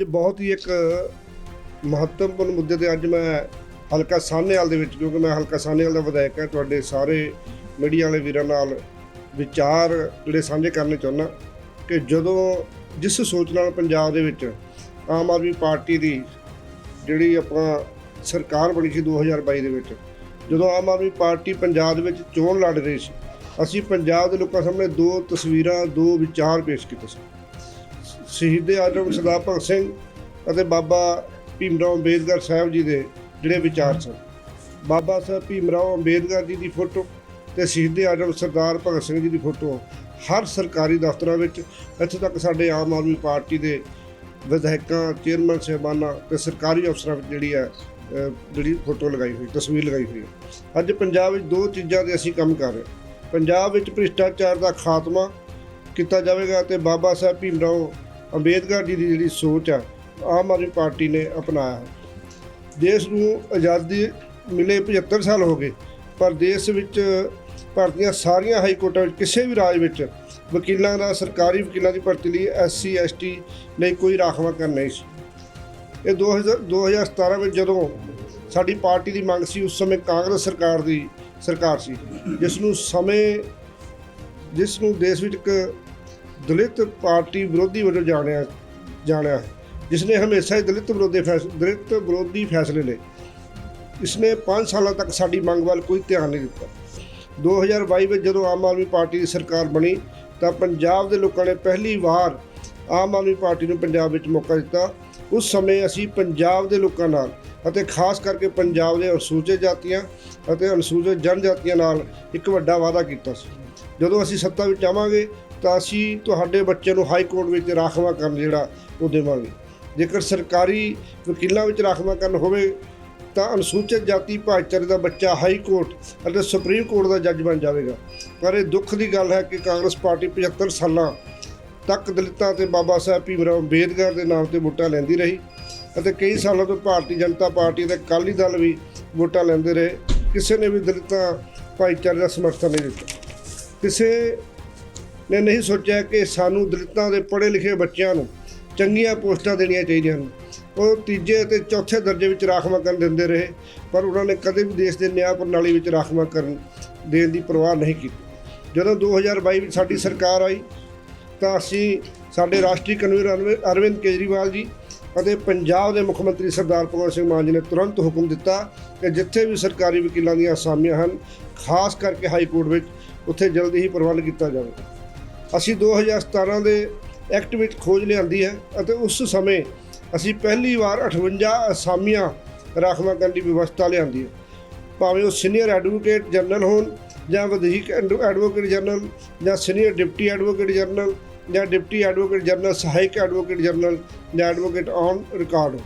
ਅੱਜ ਬਹੁਤ ਹੀ ਇੱਕ ਮਹੱਤਵਪੂਰਨ ਮੁੱਦੇ ਤੇ ਅੱਜ ਮੈਂ ਹਲਕਾ ਸਾਹਨੇਵਾਲ ਦੇ ਵਿੱਚ ਕਿਉਂਕਿ ਮੈਂ ਹਲਕਾ ਸਾਹਨੇਵਾਲ ਦਾ ਵਿਧਾਇਕ ਹਾਂ, ਤੁਹਾਡੇ ਸਾਰੇ ਮੀਡੀਆ ਵਾਲੇ ਵੀਰਾਂ ਨਾਲ ਵਿਚਾਰ ਜਿਹੜੇ ਸਾਂਝੇ ਕਰਨੇ ਚਾਹੁੰਦਾ ਕਿ ਜਦੋਂ ਜਿਸ ਸੋਚ ਨਾਲ ਪੰਜਾਬ ਦੇ ਵਿੱਚ ਆਮ ਆਦਮੀ ਪਾਰਟੀ ਦੀ ਜਿਹੜੀ ਆਪਾਂ ਸਰਕਾਰ ਬਣੀ ਸੀ 2022 ਦੇ ਵਿੱਚ, ਜਦੋਂ ਆਮ ਆਦਮੀ ਪਾਰਟੀ ਪੰਜਾਬ ਦੇ ਵਿੱਚ ਚੋਣ ਲੜ ਰਹੀ ਸੀ, ਅਸੀਂ ਪੰਜਾਬ ਦੇ ਲੋਕਾਂ ਸਾਹਮਣੇ ਦੋ ਤਸਵੀਰਾਂ, ਦੋ ਵਿਚਾਰ ਪੇਸ਼ ਕੀਤੇ ਸੀ। ਸ਼ਹੀਦ ਆਜਮ ਸਰਦਾਰ ਭਗਤ ਸਿੰਘ ਅਤੇ ਬਾਬਾ ਭੀਮ ਰਾਓ ਅੰਬੇਦਕਰ ਸਾਹਿਬ ਜੀ ਦੇ ਜਿਹੜੇ ਵਿਚਾਰ ਸਨ। ਬਾਬਾ ਸਾਹਿਬ ਭੀਮ ਰਾਓ ਅੰਬੇਦਕਰ ਜੀ ਦੀ ਫੋਟੋ ਤੇ ਸ਼ਹੀਦ ਆਜਮ ਸਰਦਾਰ ਭਗਤ ਸਿੰਘ ਜੀ ਦੀ ਫੋਟੋ ਹਰ ਸਰਕਾਰੀ ਦਫ਼ਤਰਾਂ ਵਿੱਚ, ਇੱਥੇ ਤੱਕ ਸਾਡੇ ਆਮ ਆਦਮੀ ਪਾਰਟੀ ਦੇ ਵਿਧਾਇਕਾਂ, ਚੇਅਰਮੈਨ ਸਾਹਿਬਾਨਾਂ ਤੇ ਸਰਕਾਰੀ ਅਫਸਰਾਂ ਵਿੱਚ ਜਿਹੜੀ ਹੈ ਜਿਹੜੀ ਫੋਟੋ ਲਗਾਈ ਹੋਈ, ਤਸਵੀਰ ਲਗਾਈ ਹੋਈ ਹੈ। ਅੱਜ ਪੰਜਾਬ ਵਿੱਚ ਦੋ ਚੀਜ਼ਾਂ ਦੇ ਅਸੀਂ ਕੰਮ ਕਰ ਰਹੇ ਪੰਜਾਬ ਵਿੱਚ ਭ੍ਰਿਸ਼ਟਾਚਾਰ ਦਾ ਖਾਤਮਾ ਕੀਤਾ ਜਾਵੇਗਾ ਤੇ ਬਾਬਾ ਸਾਹਿਬ ਭੀਮਰਾਓ ਅੰਬੇਦਕਰ ਜੀ ਦੀ ਜਿਹੜੀ ਸੋਚ ਆ, ਆਮ ਆਦਮੀ ਪਾਰਟੀ ਨੇ ਅਪਣਾਇਆ ਹੈ। ਦੇਸ਼ ਨੂੰ ਆਜ਼ਾਦੀ ਮਿਲੇ 75 ਸਾਲ ਹੋ ਗਏ, ਪਰ ਦੇਸ਼ ਵਿੱਚ ਭਾਰਤ ਦੀਆਂ ਸਾਰੀਆਂ ਹਾਈ ਕੋਰਟਾਂ ਵਿੱਚ ਕਿਸੇ ਵੀ ਰਾਜ ਵਿੱਚ ਵਕੀਲਾਂ ਦਾ, ਸਰਕਾਰੀ ਵਕੀਲਾਂ ਦੀ ਭਰਤੀ ਲਈ ਐਸਸੀ ਐਸਟੀ ਲਈ ਕੋਈ ਰਾਖਵਾਂਕਰਨ ਨਹੀਂ ਸੀ। ਇਹ 2000 2017 ਵਿੱਚ ਜਦੋਂ ਸਾਡੀ ਪਾਰਟੀ ਦੀ ਮੰਗ ਸੀ, ਉਸ ਸਮੇਂ ਕਾਂਗਰਸ ਸਰਕਾਰ ਦੀ ਸਰਕਾਰ ਸੀ, ਜਿਸ ਨੂੰ ਸਮੇਂ ਜਿਸ ਨੂੰ ਦੇਸ਼ ਵਿੱਚ ਇੱਕ ਦਲਿਤ ਪਾਰਟੀ ਵਿਰੋਧੀ ਵਜੋਂ ਜਾਣਿਆ ਜਾਣਿਆ। ਹੈ ਜਿਸ ਨੇ ਹਮੇਸ਼ਾ ਹੀ ਦਲਿਤ ਵਿਰੋਧੀ ਫੈਸਲੇ ਦਲਿਤ ਵਿਰੋਧੀ ਫੈਸਲੇ ਲਏ। ਇਸਨੇ 5 ਸਾਲਾਂ ਤੱਕ ਸਾਡੀ ਮੰਗ ਵੱਲ ਕੋਈ ਧਿਆਨ ਨਹੀਂ ਦਿੱਤਾ। 2022 ਵਿੱਚ ਜਦੋਂ ਆਮ ਆਦਮੀ ਪਾਰਟੀ ਦੀ ਸਰਕਾਰ ਬਣੀ, ਤਾਂ ਪੰਜਾਬ ਦੇ ਲੋਕਾਂ ਨੇ ਪਹਿਲੀ ਵਾਰ ਆਮ ਆਦਮੀ ਪਾਰਟੀ ਨੂੰ ਪੰਜਾਬ ਵਿੱਚ ਮੌਕਾ ਦਿੱਤਾ। ਉਸ ਸਮੇਂ ਅਸੀਂ ਪੰਜਾਬ ਦੇ ਲੋਕਾਂ ਨਾਲ ਅਤੇ ਖਾਸ ਕਰਕੇ ਪੰਜਾਬ ਦੇ ਅਨੁਸੂਚਿਤ ਜਾਤੀਆਂ ਅਤੇ ਅਨੁਸੂਚਿਤ ਜਨਜਾਤੀਆਂ ਨਾਲ ਇੱਕ ਵੱਡਾ ਵਾਅਦਾ ਕੀਤਾ ਸੀ। ਜਦੋਂ ਅਸੀਂ ਸੱਤਾ ਵਿੱਚ ਆਵਾਂਗੇ ਤਾਂ ਅਸੀਂ ਤੁਹਾਡੇ ਬੱਚੇ ਨੂੰ ਹਾਈ ਕੋਰਟ ਵਿੱਚ ਰਾਖਵਾ ਕਰਨ ਜਿਹੜਾ ਉਹ ਦੇਵਾਂਗੇ। ਜੇਕਰ ਸਰਕਾਰੀ ਵਕੀਲਾਂ ਵਿੱਚ ਰਾਖਵਾ ਕਰਨ ਹੋਵੇ, ਤਾਂ ਅਨੁਸੂਚਿਤ ਜਾਤੀ ਭਾਈਚਾਰੇ ਦਾ ਬੱਚਾ ਹਾਈ ਕੋਰਟ ਅਤੇ ਸੁਪਰੀਮ ਕੋਰਟ ਦਾ ਜੱਜ ਬਣ ਜਾਵੇਗਾ। ਪਰ ਇਹ ਦੁੱਖ ਦੀ ਗੱਲ ਹੈ ਕਿ ਕਾਂਗਰਸ ਪਾਰਟੀ 75 ਸਾਲਾਂ ਤੱਕ ਦਲਿਤਾਂ ਤੇ ਬਾਬਾ ਸਾਹਿਬ ਭੀਮਰਾਓ ਅੰਬੇਦਕਰ ਦੇ ਨਾਮ ਤੇ ਵੋਟਾਂ ਲੈਂਦੀ ਰਹੀ ਅਤੇ ਕਈ ਸਾਲਾਂ ਤੋਂ ਭਾਰਤੀ ਜਨਤਾ ਪਾਰਟੀ ਤੇ ਅਕਾਲੀ ਦਲ ਵੀ ਵੋਟਾਂ ਲੈਂਦੇ ਰਹੇ। ਕਿਸੇ ਨੇ ਵੀ ਦਲਿਤਾਂ ਭਾਈਚਾਰੇ ਦਾ ਸਮਰਥਨ ਨਹੀਂ ਦਿੱਤਾ। ਕਿਸੇ ਨੇ ਨਹੀਂ ਸੋਚਿਆ ਕਿ ਸਾਨੂੰ ਦਲਿਤਾਂ ਦੇ ਪੜ੍ਹੇ ਲਿਖੇ ਬੱਚਿਆਂ ਨੂੰ ਚੰਗੀਆਂ ਪੋਸਟਾਂ ਦੇਣੀਆਂ ਚਾਹੀਦੀਆਂ ਹਨ। ਉਹ ਤੀਜੇ ਅਤੇ ਚੌਥੇ ਦਰਜੇ ਵਿੱਚ ਰਾਖਵਾਂਕਰਨ ਦਿੰਦੇ ਰਹੇ, ਪਰ ਉਹਨਾਂ ਨੇ ਕਦੇ ਵੀ ਦੇਸ਼ ਦੇ ਨਿਆਂ ਪ੍ਰਣਾਲੀ ਵਿੱਚ ਰਾਖਵਾਂਕਰਨ ਦੇਣ ਦੀ ਪਰਵਾਹ ਨਹੀਂ ਕੀਤੀ। ਜਦੋਂ 2022 ਵਿੱਚ ਸਾਡੀ ਸਰਕਾਰ ਆਈ, ਤਾਂ ਅਸੀਂ ਸਾਡੇ ਰਾਸ਼ਟਰੀ ਕਨਵੀਨਰ ਅਰਵਿ- ਅਰਵਿੰਦ ਕੇਜਰੀਵਾਲ ਜੀ ਅਤੇ ਪੰਜਾਬ ਦੇ ਮੁੱਖ ਮੰਤਰੀ ਸਰਦਾਰ ਭਗਵੰਤ ਸਿੰਘ ਮਾਨ ਜੀ ਨੇ ਤੁਰੰਤ ਹੁਕਮ ਦਿੱਤਾ ਕਿ ਜਿੱਥੇ ਵੀ ਸਰਕਾਰੀ ਵਕੀਲਾਂ ਦੀਆਂ ਅਸਾਮੀਆਂ ਹਨ, ਖਾਸ ਕਰਕੇ ਹਾਈ ਕੋਰਟ ਵਿੱਚ ਉੱਥੇ ਜਲਦੀ ਹੀ ਪ੍ਰਬੰਧ ਕੀਤਾ ਜਾਵੇ। ਅਸੀਂ 2017 ਦੇ ਐਕਟ ਵਿੱਚ ਖੋਜ ਲਿਆਂਦੀ ਹੈ ਅਤੇ ਉਸ ਸਮੇਂ ਅਸੀਂ ਪਹਿਲੀ ਵਾਰ 58 ਅਸਾਮੀਆਂ ਰਾਖਵਾਂ ਕਰਨ ਦੀ ਵਿਵਸਥਾ ਲਿਆਂਦੀ ਹੈ। ਭਾਵੇਂ ਉਹ ਸੀਨੀਅਰ ਐਡਵੋਕੇਟ ਜਨਰਲ ਹੋਣ ਜਾਂ ਵਧੀਕ ਐਡ- ਐਡਵੋਕੇਟ ਜਨਰਲ ਜਾਂ ਸੀਨੀਅਰ ਡਿਪਟੀ ਐਡਵੋਕੇਟ ਜਨਰਲ ਜਾਂ ਡਿਪਟੀ ਐਡਵੋਕੇਟ ਜਨਰਲ, ਸਹਾਇਕ ਐਡਵੋਕੇਟ ਜਨਰਲ ਜਾਂ ਐਡਵੋਕੇਟ ਔਨ ਰਿਕਾਰਡ।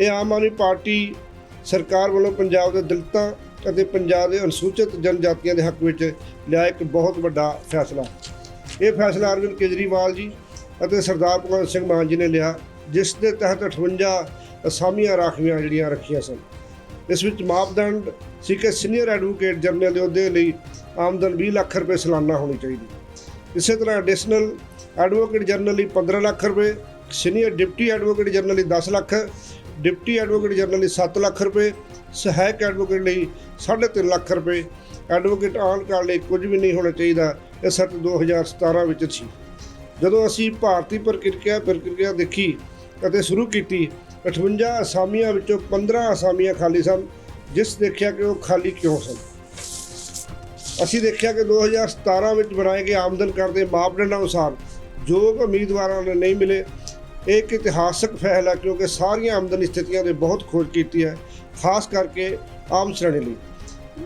ਇਹ ਆਮ ਆਦਮੀ ਪਾਰਟੀ ਸਰਕਾਰ ਵੱਲੋਂ ਪੰਜਾਬ ਦੇ ਦਲਿਤਾਂ ਅਤੇ ਪੰਜਾਬ ਦੇ ਅਨੁਸੂਚਿਤ ਜਨਜਾਤੀਆਂ ਦੇ ਹੱਕ ਵਿੱਚ ਲਿਆ ਇੱਕ ਬਹੁਤ ਵੱਡਾ ਫੈਸਲਾ। ਇਹ ਫੈਸਲਾ ਅਰਵਿੰਦ ਕੇਜਰੀਵਾਲ ਜੀ ਅਤੇ ਸਰਦਾਰ ਭਗਵੰਤ ਸਿੰਘ ਮਾਨ ਜੀ ਨੇ ਲਿਆ, ਜਿਸ ਦੇ ਤਹਿਤ 58 ਅਸਾਮੀਆਂ ਰਾਖਵੀਆਂ ਜਿਹੜੀਆਂ ਰੱਖੀਆਂ ਸਨ। ਇਸ ਵਿੱਚ ਮਾਪਦੰਡ ਸੀ ਕਿ ਸੀਨੀਅਰ ਐਡਵੋਕੇਟ ਜਨਰਲ ਦੇ ਅਹੁਦੇ ਲਈ ਆਮਦਨ 20 ਲੱਖ ਰੁਪਏ ਸਾਲਾਨਾ ਹੋਣੀ ਚਾਹੀਦੀ। ਇਸੇ ਤਰ੍ਹਾਂ ਐਡੀਸ਼ਨਲ ਐਡਵੋਕੇਟ ਜਨਰਲ ਲਈ 15 ਲੱਖ ਰੁਪਏ, ਸੀਨੀਅਰ ਡਿਪਟੀ ਐਡਵੋਕੇਟ ਜਨਰਲ ਲਈ 10 ਲੱਖ, ਡਿਪਟੀ ਐਡਵੋਕੇਟ ਜਨਰਲ ਲਈ 7 ਲੱਖ ਰੁਪਏ ਸਹਾਇਕ ਐਡਵੋਕੇਟ ਲਈ 3.5 ਲੱਖ ਰੁਪਏ। ਐਡਵੋਕੇਟ ਆਨ ਕਾਰਡ ਲਈ ਕੁਝ ਵੀ ਨਹੀਂ ਹੋਣਾ ਚਾਹੀਦਾ। ਇਹ ਸੱਤ 2017 ਵਿੱਚ ਸੀ। ਜਦੋਂ ਅਸੀਂ ਭਾਰਤੀ ਪ੍ਰਕਿਰਿਆ ਪ੍ਰਕਿਰਿਆ ਦੇਖੀ ਅਤੇ ਸ਼ੁਰੂ ਕੀਤੀ 58 ਅਸਾਮੀਆਂ ਵਿੱਚੋਂ 15 ਅਸਾਮੀਆਂ ਖਾਲੀ ਸਨ, ਜਿਸ ਦੇਖਿਆ ਕਿ ਉਹ ਖਾਲੀ ਕਿਉਂ ਸਨ? ਅਸੀਂ ਦੇਖਿਆ ਕਿ 2017 ਵਿੱਚ ਬਣਾਏ ਗਏ ਆਮਦਨ ਕਰ ਦੇ ਮਾਪਦੰਡਾਂ ਅਨੁਸਾਰ ਯੋਗ ਉਮੀਦਵਾਰਾਂ ਨੂੰ ਨਹੀਂ ਮਿਲੇ। ਇਹ ਇੱਕ ਇਤਿਹਾਸਕ ਫੈਸਲਾ, ਕਿਉਂਕਿ ਸਾਰੀਆਂ ਆਮਦਨ ਸਥਿਤੀਆਂ ਦੇ ਬਹੁਤ ਖੋਜ ਕੀਤੀ ਹੈ। ਖਾਸ ਕਰਕੇ ਆਮ ਸ਼੍ਰੇਣੀ ਲਈ।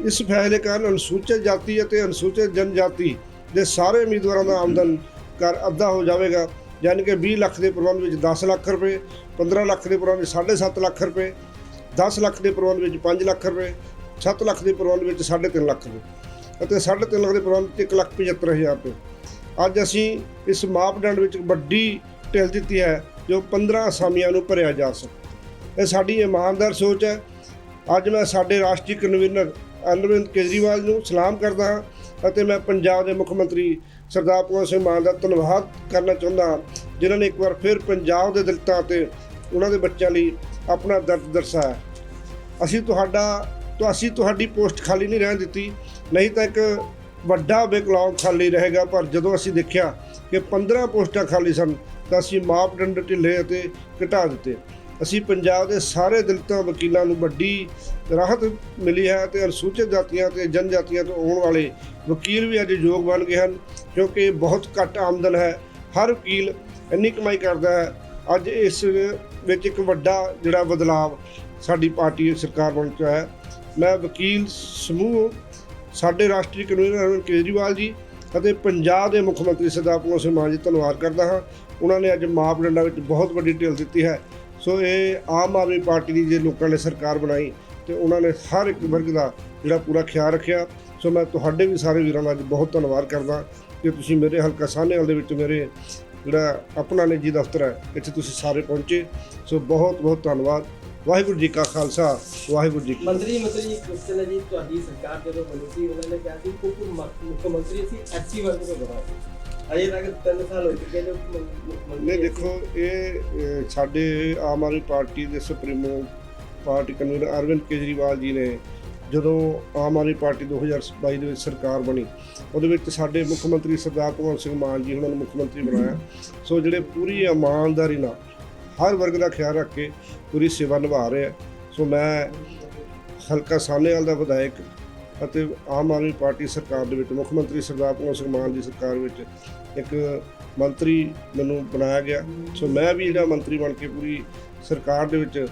ਇਸ ਫੈਸਲੇ ਕਾਰਨ ਅਨੁਸੂਚਿਤ ਜਾਤੀ ਅਤੇ ਅਨੁਸੂਚਿਤ ਜਨਜਾਤੀ ਦੇ ਸਾਰੇ ਉਮੀਦਵਾਰਾਂ ਦਾ ਆਮਦਨ ਕਰ ਅੱਧਾ ਹੋ ਜਾਵੇਗਾ, ਯਾਨੀ ਕਿ 20 ਲੱਖ ਦੇ ਪ੍ਰਬੰਧ ਵਿੱਚ 10 ਲੱਖ ਰੁਪਏ 15 ਲੱਖ ਦੇ ਪ੍ਰਬੰਧ ਵਿੱਚ 7.5 ਲੱਖ ਰੁਪਏ 10 ਲੱਖ ਦੇ ਪ੍ਰਬੰਧ ਵਿੱਚ 5 ਲੱਖ ਰੁਪਏ 7 ਲੱਖ ਦੇ ਪ੍ਰਬੰਧ ਵਿੱਚ 3.5 ਲੱਖ ਰੁਪਏ ਅਤੇ 3.5 ਲੱਖ ਦੇ ਪ੍ਰਬੰਧ ਵਿੱਚ 1 ਲੱਖ 75 ਹਜ਼ਾਰ ਰੁਪਏ। ਅੱਜ ਅਸੀਂ ਇਸ ਮਾਪਦੰਡ ਵਿੱਚ ਵੱਡੀ ਢਿੱਲ ਦਿੱਤੀ ਹੈ ਜੋ 15 ਅਸਾਮੀਆਂ ਨੂੰ ਭਰਿਆ ਜਾ ਸਕੇ ਇਹ ਸਾਡੀ ਇਮਾਨਦਾਰ ਸੋਚ ਹੈ ਅੱਜ ਮੈਂ ਸਾਡੇ ਰਾਸ਼ਟਰੀ ਕਨਵੀਨਰ ਅਰਵਿੰਦ ਕੇਜਰੀਵਾਲ ਨੂੰ ਸਲਾਮ ਕਰਦਾ ਹਾਂ ਅਤੇ ਮੈਂ ਪੰਜਾਬ ਦੇ ਮੁੱਖ ਮੰਤਰੀ ਸਰਦਾਰ ਭਗਵੰਤ ਸਿੰਘ ਮਾਨ ਦਾ ਧੰਨਵਾਦ ਕਰਨਾ ਚਾਹੁੰਦਾ ਹਾਂ, ਜਿਨ੍ਹਾਂ ਨੇ ਇੱਕ ਵਾਰ ਫਿਰ ਪੰਜਾਬ ਦੇ ਦਲਿਤਾਂ ਅਤੇ ਉਹਨਾਂ ਦੇ ਬੱਚਿਆਂ ਲਈ ਆਪਣਾ ਦਰਦ ਦਰਸਾਇਆ। ਅਸੀਂ ਤੁਹਾਡਾ, ਤਾਂ, ਅਸੀਂ ਤੁਹਾਡੀ ਪੋਸਟ ਖਾਲੀ ਨਹੀਂ ਰਹਿਣ ਦਿੱਤੀ, ਨਹੀਂ ਤਾਂ ਇੱਕ ਵੱਡਾ ਬੈਕਲੌਗ ਖਾਲੀ ਰਹੇਗਾ, ਪਰ ਜਦੋਂ ਅਸੀਂ ਦੇਖਿਆ ਕਿ 15 ਪੋਸਟਾਂ ਖਾਲੀ ਸਨ, ਤਾਂ ਅਸੀਂ ਮਾਪਦੰਡ ਢਿੱਲੇ ਅਤੇ ਘਟਾ ਦਿੱਤੇ। ਅਸੀਂ ਪੰਜਾਬ ਦੇ ਸਾਰੇ ਦਲਿਤਾਂ, ਵਕੀਲਾਂ ਨੂੰ ਵੱਡੀ ਰਾਹਤ ਮਿਲੀ ਹੈ ਤੇ ਅਨੁਸੂਚਿਤ ਜਾਤੀਆਂ ਤੇ ਜਨਜਾਤੀਆਂ ਤੋਂ ਆਉਣ ਵਾਲੇ ਵਕੀਲ ਵੀ ਅੱਜ ਯੋਗ ਬਣ ਗਏ ਹਨ ਕਿਉਂਕਿ ਬਹੁਤ ਘੱਟ ਆਮਦਨ ਹੈ। ਹਰ ਵਕੀਲ ਇੰਨੀ ਕਮਾਈ ਕਰਦਾ ਹੈ। ਅੱਜ ਇਸ ਵਿੱਚ ਇੱਕ ਵੱਡਾ ਜਿਹੜਾ ਬਦਲਾਵ ਸਾਡੀ ਪਾਰਟੀ ਸਰਕਾਰ ਬਣ ਚੁੱਕਾ ਹੈ। ਮੈਂ ਵਕੀਲ ਸਮੂਹ, ਸਾਡੇ ਰਾਸ਼ਟਰੀ ਕਨਵੀਨਰ ਅਰਵਿੰਦ ਕੇਜਰੀਵਾਲ ਜੀ ਅਤੇ ਪੰਜਾਬ ਦੇ ਮੁੱਖ ਮੰਤਰੀ ਸਰਦਾਰ ਭਗਵੰਤ ਸਿੰਘ ਮਾਨ ਜੀ ਧੰਨਵਾਦ ਕਰਦਾ ਹਾਂ। ਉਹਨਾਂ ਨੇ ਅੱਜ ਮਾਪਦੰਡਾਂ ਵਿੱਚ ਬਹੁਤ ਵੱਡੀ ਢਿੱਲ ਦਿੱਤੀ ਹੈ। ਸੋ ਇਹ ਆਮ ਆਦਮੀ ਪਾਰਟੀ ਦੀ ਜੇ ਲੋਕਾਂ ਨੇ ਸਰਕਾਰ ਬਣਾਈ ਤੇ ਉਹਨਾਂ ਨੇ ਹਰ ਇੱਕ ਵਰਗ ਦਾ ਜਿਹੜਾ ਪੂਰਾ ਖਿਆਲ ਰੱਖਿਆ। ਸੋ ਮੈਂ ਤੁਹਾਡੇ ਵੀ ਸਾਰੇ ਵੀਰਾਂ ਦਾ ਅੱਜ ਬਹੁਤ ਧੰਨਵਾਦ ਕਰਦਾ ਕਿ ਤੁਸੀਂ ਮੇਰੇ ਹਲਕਾ ਸਾਹਨੇਵਾਲ ਦੇ ਵਿੱਚ ਮੇਰੇ ਜਿਹੜਾ ਆਪਣਾ ਨਿੱਜੀ ਦਫ਼ਤਰ ਹੈ, ਇੱਥੇ ਤੁਸੀਂ ਸਾਰੇ ਪਹੁੰਚੇ। ਸੋ ਬਹੁਤ ਬਹੁਤ ਧੰਨਵਾਦ। ਵਾਹਿਗੁਰੂ ਜੀ ਕਾ ਖਾਲਸਾ, ਵਾਹਿਗੁਰੂ ਜੀ ਕੀ ਮੰਤਰੀ ਮੰਤਰੀ ਕੁਸ਼ਚਨ ਜੀ। ਤੁਹਾਡੀ ਸਰਕਾਰ ਜਦੋਂ ਬਣੀ ਸੀ, ਉਹਨਾਂ ਨੇ ਕਿਹਾ ਸੀ ਕਿ ਮੁੱਖ ਮੰਤਰੀ ਸੀ ਐਸਸੀ ਵਰਗ ਤੋਂ ਬਣਾ ਅਜੇ ਤੱਕ 3 ਸਾਲ ਹੋ ਚੁੱਕੇ ਨੇ ਨਹੀਂ ਦੇਖੋ ਇਹ ਅਹ, ਸਾਡੇ ਆਮ ਆਦਮੀ ਪਾਰਟੀ ਦੇ supremo party convener Arvind Kejriwal ji ਨੇ ਜਦੋਂ ਆਮ ਆਦਮੀ ਪਾਰਟੀ 2022 ਦੇ ਵਿੱਚ ਸਰਕਾਰ ਬਣੀ ਉਹਦੇ ਵਿੱਚ ਸਾਡੇ ਮੁੱਖ ਮੰਤਰੀ ਸਰਦਾਰ ਭਗਵੰਤ ਸਿੰਘ ਮਾਨ ਜੀ ਉਹਨਾਂ ਨੂੰ ਮੁੱਖ ਮੰਤਰੀ ਬਣਾਇਆ। ਸੋ ਜਿਹੜੇ ਪੂਰੀ ਇਮਾਨਦਾਰੀ ਨਾਲ ਹਰ ਵਰਗ ਦਾ ਖਿਆਲ ਰੱਖ ਕੇ ਪੂਰੀ ਸੇਵਾ ਨਿਭਾ ਰਹੇ ਆ। ਸੋ ਮੈਂ ਹਲਕਾ ਸਾਹਨੇਵਾਲ ਦਾ ਵਿਧਾਇਕ ਅਤੇ ਆਮ ਆਦਮੀ ਪਾਰਟੀ ਸਰਕਾਰ ਦੇ ਵਿੱਚ ਮੁੱਖ ਮੰਤਰੀ ਸਰਦਾਰ ਭਗਵੰਤ ਸਿੰਘ ਮਾਨ ਦੀ ਸਰਕਾਰ ਵਿੱਚ ਇੱਕ ਮੰਤਰੀ ਮੈਨੂੰ ਬਣਾਇਆ ਗਿਆ। ਸੋ ਮੈਂ ਵੀ ਜਿਹੜਾ ਮੰਤਰੀ ਬਣ ਕੇ ਪੂਰੀ ਸਰਕਾਰ ਦੇ ਵਿੱਚ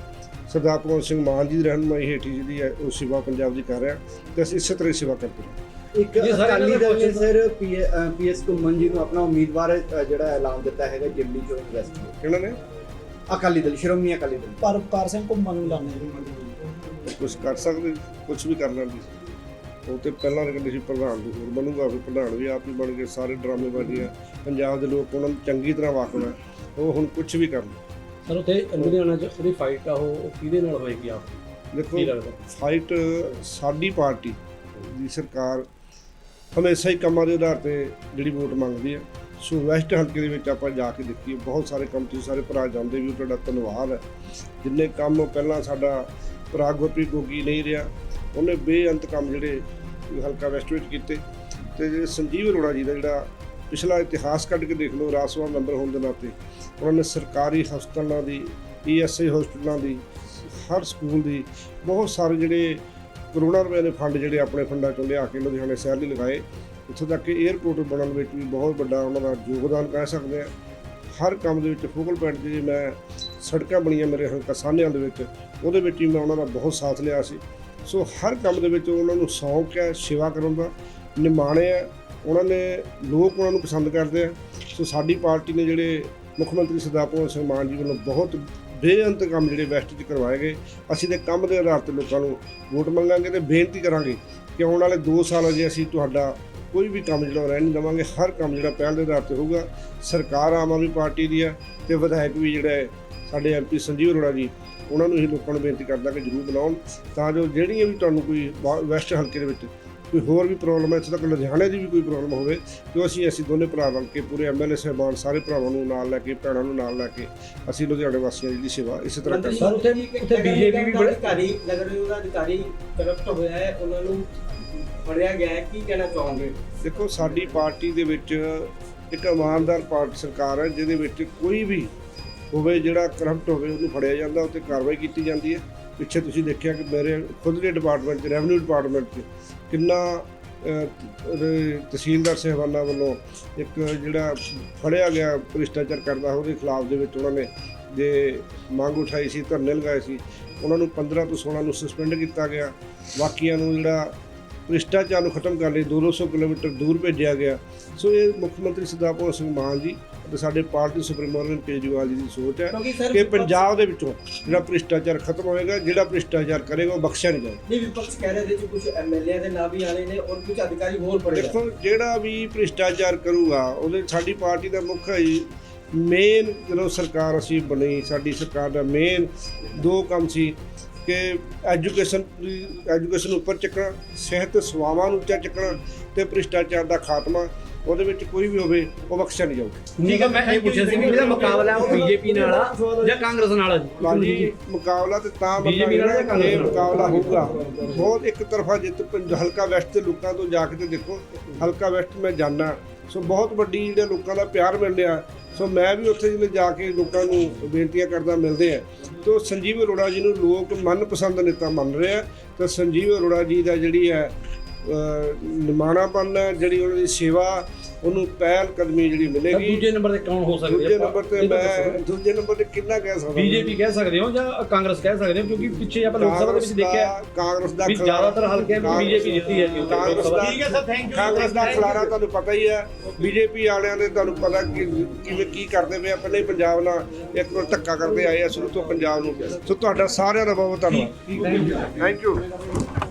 ਸਰਦਾਰ ਭਗਵੰਤ ਸਿੰਘ ਮਾਨ ਜੀ ਦੀ ਰਹਿਨੁਮਾਈ ਹੇਠੀ ਜਿਹੜੀ ਹੈ ਉਹ ਸੇਵਾ ਪੰਜਾਬ ਦੀ ਕਰ ਰਿਹਾ ਤੇ ਅਸੀਂ ਇਸੇ ਤਰ੍ਹਾਂ ਹੀ ਸੇਵਾ ਕਰਦੇ ਹਾਂ। ਇੱਕ ਅਕਾਲੀ ਦਲ ਨੇ ਦਾ ਸਰ ਪੀਐਸ ਘੁੰਮਣ ਜੀ ਨੂੰ ਆਪਣਾ ਉਮੀਦਵਾਰ ਜਿਹੜਾ ਐਲਾਨ ਦਿੱਤਾ ਹੈਗਾ ਦਿੱਲੀ ਚੋਣ ਵੈਸਟ ਤੋਂ ਇਹਨਾਂ ਨੇ? ਅਕਾਲੀ ਦਲ ਸ਼੍ਰੋਮਣੀ ਅਕਾਲੀ ਦਲ। ਪਰਪਕਾਰ ਸਿੰਘ ਘੁੰਮਣ ਨੂੰ ਲਾਣੇ ਕੁਝ ਕਰ ਸਕਦੇ ਕੁਝ ਵੀ ਕਰ ਲੈਂਦੀ ਉਹ ਤੇ ਪਹਿਲਾਂ ਕਹਿੰਦੇ ਸੀ ਪ੍ਰਧਾਨ ਦੀ ਹੋਰ ਬਣੂਗਾ ਫਿਰ ਪ੍ਰਧਾਨ ਵੀ ਆਪ ਹੀ ਬਣ ਗਏ ਸਾਰੇ ਡਰਾਮੇਬਾਜ਼ੀਆਂ ਪੰਜਾਬ ਦੇ ਲੋਕ ਉਹਨਾਂ ਨੂੰ ਚੰਗੀ ਤਰ੍ਹਾਂ ਵਾਕਫ ਹੈ। ਉਹ ਹੁਣ ਕੁਝ ਵੀ ਕਰਨ। ਸਰ ਉੱਥੇ ਲੁਧਿਆਣਾ 'ਚ ਜਿਹੜੀ ਫਾਈਟ ਆ ਉਹ ਉਹ ਕਿਹਦੇ ਨਾਲ ਹੋਏਗੀ ਆਪ? ਦੇਖੋ ਫਾਈਟ ਸਾਡੀ ਪਾਰਟੀ ਦੀ ਸਰਕਾਰ ਹਮੇਸ਼ਾ ਹੀ ਕੰਮਾਂ ਦੇ ਆਧਾਰ ਤੇ ਜਿਹੜੀ ਵੋਟ ਮੰਗਦੀ ਹੈ। ਸੋ ਵੈਸਟ ਹਲਕੇ ਦੇ ਵਿੱਚ ਆਪਾਂ ਜਾ ਕੇ ਦੇਖੀਏ ਬਹੁਤ ਸਾਰੇ ਕੰਮ ਤੁਸੀਂ ਸਾਰੇ ਭਰਾ ਜਾਂਦੇ ਵੀ ਤੁਹਾਡਾ ਧੰਨਵਾਦ ਹੈ। ਜਿੰਨੇ ਕੰਮ ਪਹਿਲਾਂ ਸਾਡਾ ਭਰਾ ਗੁਰਪ੍ਰੀਤ ਗੋਗੀ ਨਹੀਂ ਰਿਹਾ ਉਹਨੇ ਬੇਅੰਤ ਕੰਮ ਜਿਹੜੇ ਹਲਕਾ ਵੈਸਟ ਵਿੱਚ ਕੀਤੇ। ਤੇ ਜਿਹੜੇ ਸੰਜੀਵ ਅਰੋੜਾ ਜੀ ਦਾ ਜਿਹੜਾ ਪਿਛਲਾ ਇਤਿਹਾਸ ਕੱਢ ਕੇ ਦੇਖ ਲਓ ਰਾਜਸਭਾ ਮੈਂਬਰ ਹੋਣ ਦੇ ਨਾਤੇ, ਉਹਨਾਂ ਨੇ ਸਰਕਾਰੀ ਹਸਪਤਾਲਾਂ ਦੀ ਈਐਸਆਈ ਹਸਪਤਾਲਾਂ ਦੀ, ਹਰ ਸਕੂਲ ਦੀ, ਬਹੁਤ ਸਾਰੇ ਜਿਹੜੇ ਕਰੋੜਾਂ ਰੁਪਏ ਦੇ ਫੰਡ ਜਿਹੜੇ ਆਪਣੇ ਫੰਡਾਂ ਚੋਂ ਲਿਆ ਕੇ ਲੁਧਿਆਣੇ ਸ਼ਹਿਰ ਲਈ ਲਗਾਏ। ਇੱਥੋਂ ਤੱਕ ਕਿ 에ਅਰਪੋਰਟ ਬਣਨ ਵਿੱਚ ਵੀ ਬਹੁਤ ਵੱਡਾ ਉਹਨਾਂ ਦਾ ਯੋਗਦਾਨ ਕਹਿ ਸਕਦੇ ਆ ਹਰ ਕੰਮ ਦੇ ਵਿੱਚ ਫੋਕਲ ਪੁਆਇੰਟ ਜੇ ਮੈਂ ਸੜਕਾਂ ਬਣੀਆਂ ਮੇਰੇ ਹਲਕਾ ਸਾਹਨੇਵਾਲ ਦੇ ਵਿੱਚ, ਉਹਦੇ ਵਿੱਚ ਵੀ ਮੈਂ ਉਹਨਾਂ ਦਾ ਬਹੁਤ ਸਾਥ ਲਿਆ ਸੀ। ਸੋ ਹਰ ਕੰਮ ਦੇ ਵਿੱਚ ਉਹਨਾਂ ਨੂੰ ਸ਼ੌਕ ਹੈ, ਸੇਵਾ ਕਰਨ ਦਾ, ਨਿਮਾਣੇ ਆ ਉਹਨਾਂ ਨੇ ਲੋਕ ਉਹਨਾਂ ਨੂੰ ਪਸੰਦ ਕਰਦੇ ਆ। ਸੋ ਸਾਡੀ ਪਾਰਟੀ ਨੇ ਜਿਹੜੇ ਮੁੱਖ ਮੰਤਰੀ ਸਰਦਾਰ ਭਗਵੰਤ ਸਿੰਘ ਮਾਨ ਜੀ ਵੱਲੋਂ ਬਹੁਤ ਬੇਅੰਤ ਕੰਮ ਜਿਹੜੇ ਵੈਸਟ 'ਚ ਕਰਵਾਏ ਗਏ। ਅਸੀਂ ਦੇ ਕੰਮ ਦੇ ਆਧਾਰ ਤੇ ਲੋਕਾਂ ਨੂੰ ਵੋਟ ਮੰਗਾਂਗੇ ਤੇ ਬੇਨਤੀ ਕਰਾਂਗੇ ਕਿ ਆਉਣ ਵਾਲੇ 2 ਸਾਲ ਅਜੇ ਅਸੀਂ ਤੁਹਾਡਾ ਕੋਈ ਵੀ ਕੰਮ ਜਿਹੜਾ ਉਹ ਰਹਿਣ ਨਹੀਂ ਦੇਵਾਂਗੇ। ਹਰ ਕੰਮ ਜਿਹੜਾ ਪਹਿਲ ਦੇ ਆਧਾਰ ਤੇ ਹੋਊਗਾ। ਸਰਕਾਰ ਆਮ ਆਦਮੀ ਪਾਰਟੀ ਦੀ ਹੈ ਤੇ ਵਿਧਾਇਕ ਵੀ ਜਿਹੜਾ ਹੈ, ਸਾਡੇ ਐਮਪੀ ਸੰਜੀਵ ਅਰੋੜਾ ਜੀ ਉਹਨਾਂ ਨੂੰ ਹੀ ਲੋਕਾਂ ਨੂੰ ਬੇਨਤੀ ਕਰਦਾ ਕਿ ਜਰੂਰ ਬਣਾਉਣ ਤਾਂ ਜੋ ਜਿਹੜੀਆਂ ਵੀ ਤੁਹਾਨੂੰ ਕੋਈ ਵੈਸਟ ਹਲਕੇ ਦੇ ਵਿੱਚ ਕੋਈ ਹੋਰ ਵੀ ਪ੍ਰੋਬਲਮ ਹੈ ਇੱਥੇ ਤੱਕ ਲੁਧਿਆਣੇ ਦੀ ਵੀ ਕੋਈ ਪ੍ਰੋਬਲਮ ਹੋਵੇ ਤੇ ਅਸੀਂ ਅਸੀਂ ਦੋਨੇ ਭਰਾ ਬਣ ਕੇ ਪੂਰੇ ਐਮਐਲਏ ਸਾਹਿਬਾਨ ਸਾਰੇ ਭਰਾਵਾਂ ਨੂੰ ਨਾਲ ਲੈ ਕੇ ਭੈਣਾਂ ਨੂੰ ਨਾਲ ਲੈ ਕੇ ਅਸੀਂ ਲੁਧਿਆਣੇ ਵਾਸੀਆਂ ਦੀ ਸੇਵਾ ਇਸੇ ਤਰ੍ਹਾਂ ਕਰਾਂਗੇ ਸਰ, ਉੱਥੇ- ਉੱਥੇ ਉੱਥੇ BJP ਵੀ ਬੜੇ- ਅਧਿਕਾਰੀ ਨਗਰ ਨਿਗਮ ਦਾ ਅਧਿਕਾਰੀ ਕਰਪਟ ਹੋਇਆ ਹੈ ਉਹਨਾਂ ਨੂੰ ਫੜਿਆ ਗਿਆ ਹੈ ਕੀ ਕਹਿਣਾ ਚਾਹੋਗੇ? ਦੇਖੋ ਸਾਡੀ ਪਾਰਟੀ ਦੇ ਵਿੱਚ ਇੱਕ ਇਮਾਨਦਾਰ ਪਾਰਟੀ ਸਰਕਾਰ ਹੈ ਜਿਹਦੇ ਵਿੱਚ ਕੋਈ ਵੀ ਹੋਵੇ, ਜਿਹੜਾ ਕਰਪਟ ਹੋਵੇ, ਉਹਨੂੰ ਫੜਿਆ ਜਾਂਦਾ ਉੱਤੇ ਕਾਰਵਾਈ ਕੀਤੀ ਜਾਂਦੀ ਹੈ। ਪਿੱਛੇ ਤੁਸੀਂ ਦੇਖਿਆ ਕਿ ਮੇਰੇ ਖੁਦ ਦੇ ਡਿਪਾਰਟਮੈਂਟ 'ਚ ਰੈਵਨਿਊ ਡਿਪਾਰਟਮੈਂਟ 'ਚ ਕਿੰਨਾ ਤਹਿਸੀਲਦਾਰ ਸਾਹਿਬਾਨਾਂ ਵੱਲੋਂ ਇੱਕ ਜਿਹੜਾ ਫੜਿਆ ਗਿਆ ਭ੍ਰਿਸ਼ਟਾਚਾਰ ਕਰਦਾ, ਉਹਦੇ ਖਿਲਾਫ ਦੇ ਵਿੱਚ ਉਹਨਾਂ ਨੇ ਜੇ ਮੰਗ ਉਠਾਈ ਸੀ, ਧਰਨੇ ਲਗਾਏ ਸੀ, ਉਹਨਾਂ ਨੂੰ 15 ਤੋਂ 16 ਨੂੰ ਸਸਪੈਂਡ ਕੀਤਾ ਗਿਆ। ਬਾਕੀਆਂ ਨੂੰ ਜਿਹੜਾ ਭ੍ਰਿਸ਼ਟਾਚਾਰ ਨੂੰ ਖਤਮ ਕਰਨ ਲਈ 200 ਕਿਲੋਮੀਟਰ ਦੂਰ ਭੇਜਿਆ ਗਿਆ। ਸੋ ਇਹ ਮੁੱਖ ਮੰਤਰੀ ਸਰਦਾਰ ਭਗਵੰਤ ਸਿੰਘ ਮਾਨ ਜੀ ਅਤੇ ਸਾਡੇ ਪਾਰਟੀ ਸੁਪਰੀਮੋ ਅਰਵਿੰਦ ਕੇਜਰੀਵਾਲ ਜੀ ਦੀ ਸੋਚ ਹੈ ਕਿ ਪੰਜਾਬ ਦੇ ਵਿੱਚੋਂ ਜਿਹੜਾ ਭ੍ਰਿਸ਼ਟਾਚਾਰ ਖਤਮ ਹੋਏਗਾ ਜਿਹੜਾ ਭ੍ਰਿਸ਼ਟਾਚਾਰ ਕਰੇਗਾ ਉਹ ਬਖਸ਼ਿਆ ਨਹੀਂ ਜਾਏਗਾ। ਨਹੀਂ ਵਿਪਕਸ਼ ਕਹਿ ਰਹੇ ਸੀ ਕੁਝ ਐਮਐਲਏ ਦੇ ਨਾਂ ਵੀ ਆਲੇ ਨੇ ਔਰ ਕੁਝ ਅਧਿਕਾਰੀ ਹੋਰ ਪੜੇ ਦੇਖੋ ਜਿਹੜਾ ਵੀ ਭ੍ਰਿਸ਼ਟਾਚਾਰ ਕਰੂਗਾ ਉਹਦੇ ਸਾਡੀ ਪਾਰਟੀ ਦਾ ਮੁੱਖ ਹੈ ਮੇਨ ਜਦੋਂ ਸਰਕਾਰ ਅਸੀਂ ਬਣੀ ਸਾਡੀ ਸਰਕਾਰ ਦਾ ਮੇਨ ਦੋ ਕੰਮ ਸੀ। ਕਿ ਐਜੂਕੇਸ਼ਨ ਐਜੂਕੇਸ਼ਨ ਉੱਪਰ ਚੱਕਣਾ ਸਿਹਤ ਸੇਵਾਵਾਂ ਨੂੰ ਉੱਚਾ ਚੱਕਣਾ ਤੇ ਭ੍ਰਿਸ਼ਟਾਚਾਰ ਦਾ ਖਾਤਮਾ ਉਹਦੇ ਵਿੱਚ ਕੋਈ ਵੀ ਹੋਵੇ ਉਹ ਬਖਸ਼ਿਆ ਨਹੀਂ ਜਾਊਗਾ। ਠੀਕ ਹੈ ਮੈਂ ਇਹ ਪੁੱਛਿਆ ਸੀ ਵੀ ਇਹਦਾ ਮੁਕਾਬਲਾ ਉਹ ਬੀਜੇਪੀ ਨਾਲ ਆ ਜਾਂ ਕਾਂਗਰਸ ਨਾਲ ਆ ਜੀ? ਮੁਕਾਬਲਾ ਤੇ ਤਾਂ ਮੰਨਾਂਗੇ ਨਾਲ ਜਾਂ ਕਾਂਗਰਸ ਨਾਲ? ਮੁਕਾਬਲਾ ਹੋਊਗਾ। ਬਹੁਤ ਇੱਕ ਤਰਫਾ ਜਿੱਤ ਪੰਜ- ਹਲਕਾ ਵੈਸਟ ਦੇ ਲੋਕਾਂ ਤੋਂ ਜਾ ਕੇ ਤੇ ਦੇਖੋ ਹਲਕਾ ਵੈਸਟ ਮੈਂ ਜਾਣਾ ਸੋ ਬਹੁਤ ਵੱਡੀ ਜਿਹੜੇ ਲੋਕਾਂ ਦਾ ਪਿਆਰ ਮਿਲ ਰਿਹਾ ਸੋ ਮੈਂ ਵੀ ਉੱਥੇ ਜਿਵੇਂ ਜਾ ਕੇ ਲੋਕਾਂ ਨੂੰ ਬੇਨਤੀਆਂ ਕਰਦਾ ਮਿਲਦੇ ਆ। ਤੋ ਸੰਜੀਵ ਅਰੋੜਾ ਜੀ ਨੂੰ ਲੋਕ ਮਨਪਸੰਦ ਨੇਤਾ ਮੰਨ ਰਹੇ ਆ। ਤੇ ਸੰਜੀਵ ਅਰੋੜਾ ਜੀ ਦਾ ਜਿਹੜੀ ਹੈ ਨਿਮਾਣਾਪਨ ਹੈ, ਜਿਹੜੀ ਉਹਨਾਂ ਦੀ ਸੇਵਾ ਉਹਨੂੰ ਪਹਿਲ ਕਦਮੀ ਜਿਹੜੀ ਮਿਲੇਗੀ। ਦੂਜੇ ਨੰਬਰ ਤੇ ਕੌਣ ਹੋ ਸਕਦੇ ਦੂਜੇ ਨੰਬਰ ਤੇ ਮੈਂ ਦੂਜੇ ਨੰਬਰ ਤੇ ਕਿੰਨਾ ਕਹਿ ਸਕਦਾ ਬੀਜੇਪੀ ਕਹਿ ਸਕਦੇ ਹੋ ਜਾਂ ਕਾਂਗਰਸ ਕਹਿ ਸਕਦੇ ਹੋ? ਕਿਉਂਕਿ ਪਿੱਛੇ ਆਪਾਂ ਲੋਕ ਸਭਾ ਦੇ ਵਿੱਚ ਦੇਖਿਆ ਕਾਂਗਰਸ ਦਾ ਵੀ ਖਿਲਾਰਾ- ਜ਼ਿਆਦਾਤਰ ਹਲਕੇ BJP ਜਿੱਤੀ ਹੈ ਕਾਂਗਰਸ ਲੋਕ ਸਭਾ। ਦਾ ਠੀਕ ਹੈ ਸਰ ਥੈਂਕ ਯੂ ਕਾਂਗਰਸ ਦਾ ਖਿਲਾਰਾ ਤੁਹਾਨੂੰ ਪਤਾ ਹੀ ਹੈ। ਬੀਜੇਪੀ ਵਾਲਿਆਂ ਨੇ ਤੁਹਾਨੂੰ ਪਤਾ ਕਿ ਕਿਵੇਂ ਕੀ ਕਰਦੇ ਪਏ ਆ। ਪਹਿਲੇ ਹੀ ਪੰਜਾਬ ਨਾਲ ਇੱਕ ਵਾਰ ਧੱਕਾ ਕਰਦੇ ਆਏ ਆ ਸ਼ੁਰੂ ਤੋਂ ਪੰਜਾਬ ਨੂੰ। ਸੋ ਤੁਹਾਡਾ ਸਾਰਿਆਂ ਦਾ ਬਹੁਤ ਬਹੁਤ ਧੰਨਵਾਦ। Thank you